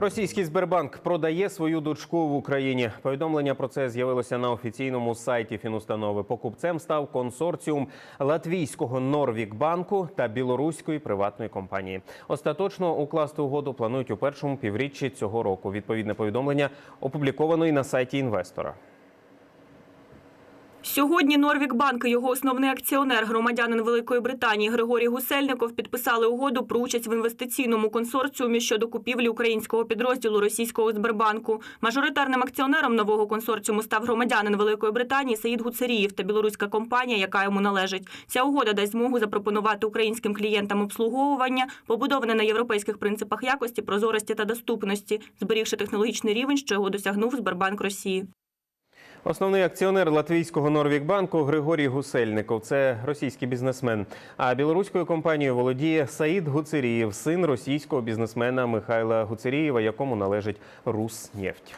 Російський Сбербанк продає свою дочку в Україні. Повідомлення про це з'явилося на офіційному сайті фінустанови. Покупцем став консорціум латвійського Норвікбанку та білоруської приватної компанії. Остаточно укласти угоду планують у першому півріччі цього року. Відповідне повідомлення опубліковано і на сайті інвестора. Сьогодні Норвікбанк і його основний акціонер, громадянин Великої Британії Григорій Гусельников, підписали угоду про участь в інвестиційному консорціумі щодо купівлі українського підрозділу російського Сбербанку. Мажоритарним акціонером нового консорціуму став громадянин Великої Британії Саїд Гуцеріїв та білоруська компанія, яка йому належить. Ця угода дасть змогу запропонувати українським клієнтам обслуговування, побудоване на європейських принципах якості, прозорості та доступності, зберігши технологічний рівень, що його досягнув Сбербанк Росії. Основний акціонер латвійського Норвікбанку Григорій Гусельников. Це російський бізнесмен. А білоруською компанією володіє Саїд Гуцерієв, син російського бізнесмена Михайла Гуцерієва, якому належить Руснефть.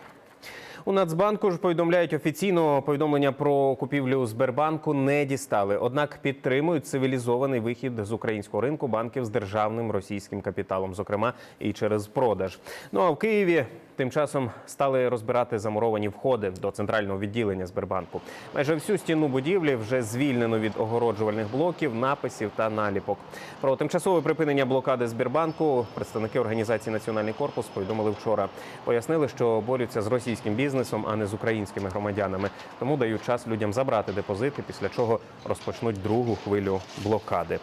У Нацбанку ж повідомляють офіційно повідомлення про купівлю Сбербанку не дістали. Однак підтримують цивілізований вихід з українського ринку банків з державним російським капіталом, зокрема і через продаж. Ну а в Києві тим часом стали розбирати замуровані входи до центрального відділення Сбербанку. Майже всю стіну будівлі вже звільнено від огороджувальних блоків, написів та наліпок. Про тимчасове припинення блокади Сбербанку представники організації Національний корпус повідомили вчора. Пояснили, що борються з російським бізнесом, а не з українськими громадянами. Тому дають час людям забрати депозити, після чого розпочнуть другу хвилю блокади.